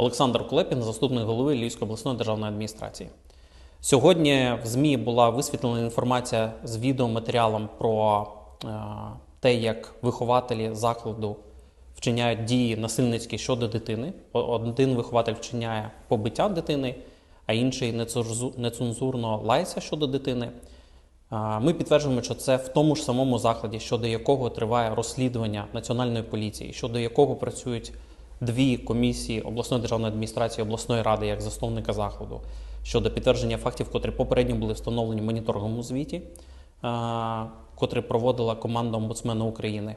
Олександр Кулепін, заступник голови Львівської обласної державної адміністрації. Сьогодні в ЗМІ була висвітлена інформація з відеоматеріалом про е, те, як вихователі закладу вчиняють дії насильницькі щодо дитини. Один вихователь вчиняє побиття дитини, а інший нецензурно лається щодо дитини. Ми підтверджуємо, що це в тому ж самому закладі, щодо якого триває розслідування національної поліції, щодо якого працюють дві комісії обласної державної адміністрації, обласної ради як засновника закладу щодо підтвердження фактів, котрі попередньо були встановлені в моніторинговому звіті, а, котрий проводила команда омбудсмена України.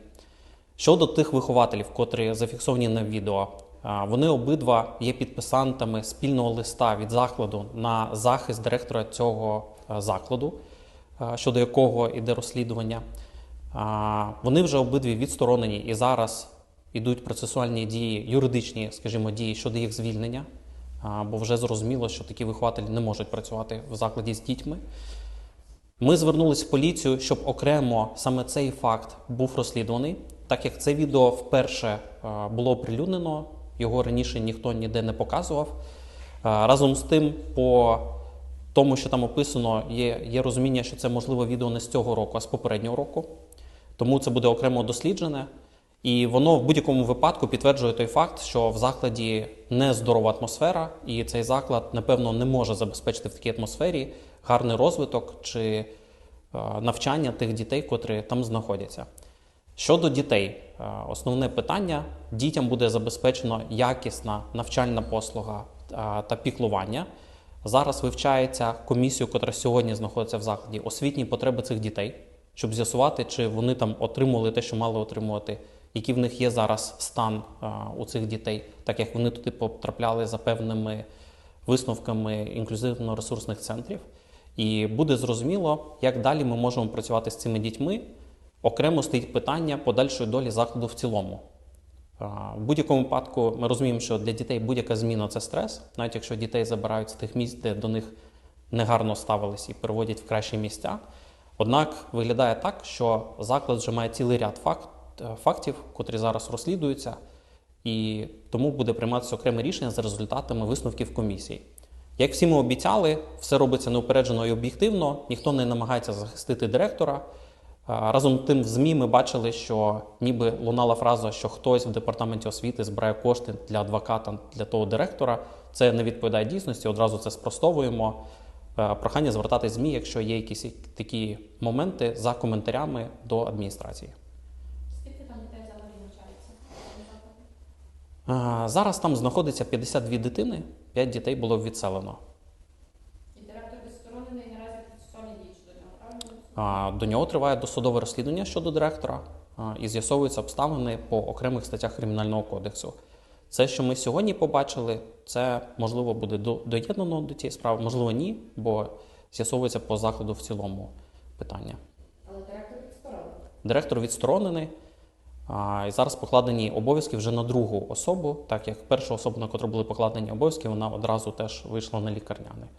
Щодо тих вихователів, котрі зафіксовані на відео, а, вони обидва є підписантами спільного листа від закладу на захист директора цього е, закладу, е, щодо якого йде розслідування. Вони вже обидві відсторонені і зараз йдуть процесуальні дії, юридичні, скажімо, дії щодо їх звільнення, бо вже зрозуміло, що такі вихователі не можуть працювати в закладі з дітьми. Ми звернулись в поліцію, щоб окремо саме цей факт був розслідуваний, так як це відео вперше е, було оприлюднено, його раніше ніхто ніде не показував. Е, Разом з тим, по тому, що там описано, є, є розуміння, що це можливо відео не з цього року, а з попереднього року. Тому це буде окремо досліджене. І воно в будь-якому випадку підтверджує той факт, що в закладі нездорова атмосфера, і цей заклад, напевно, не може забезпечити в такій атмосфері гарний розвиток чи е, навчання тих дітей, котрі там знаходяться. Щодо дітей, е, основне питання: дітям буде забезпечено якісна навчальна послуга е, та піклування. Зараз вивчається комісію, яка сьогодні знаходиться в закладі, освітні потреби цих дітей, щоб з'ясувати, чи вони там отримували те, що мали отримувати, який в них є зараз стан е, у цих дітей, так як вони туди потрапляли за певними висновками інклюзивно-ресурсних центрів. І буде зрозуміло, як далі ми можемо працювати з цими дітьми. Окремо стоїть питання подальшої долі закладу в цілому. А, В будь-якому випадку ми розуміємо, що для дітей будь-яка зміна це стрес, навіть якщо дітей забирають з тих місць, де до них негарно ставились і переводять в кращі місця. Однак виглядає так, що заклад вже має цілий ряд факт, е, фактів, котрі зараз розслідуються, і тому буде прийматися окреме рішення за результатами висновків комісії. Як всі ми обіцяли, все робиться неупереджено і об'єктивно, ніхто не намагається захистити директора. Разом з тим в ЗМІ ми бачили, що ніби лунала фраза, що хтось в департаменті освіти збирає кошти для адвоката для того директора. Це не відповідає дійсності. Одразу це спростовуємо. Е, Прохання звертатись в ЗМІ, якщо є якісь такі моменти за коментарями до адміністрації. Скільки там дітей взагалі навчається? А, Зараз там знаходиться 52 дитини, 5 дітей було відселено. І директор відсторонений наразі процесуальні дії щодо нього, правильно? До нього триває досудове розслідування щодо директора і з'ясовуються обставини по окремих статтях Кримінального кодексу. Це, що ми сьогодні побачили, це можливо буде доєднано до цієї справи, можливо, ні, бо з'ясовується по закладу в цілому питання. Але директор відсторонений. Директор відсторонений, і зараз покладені обов'язки вже на другу особу, так як перша особа, на котру були покладені обов'язки, вона одразу теж вийшла на лікарняний.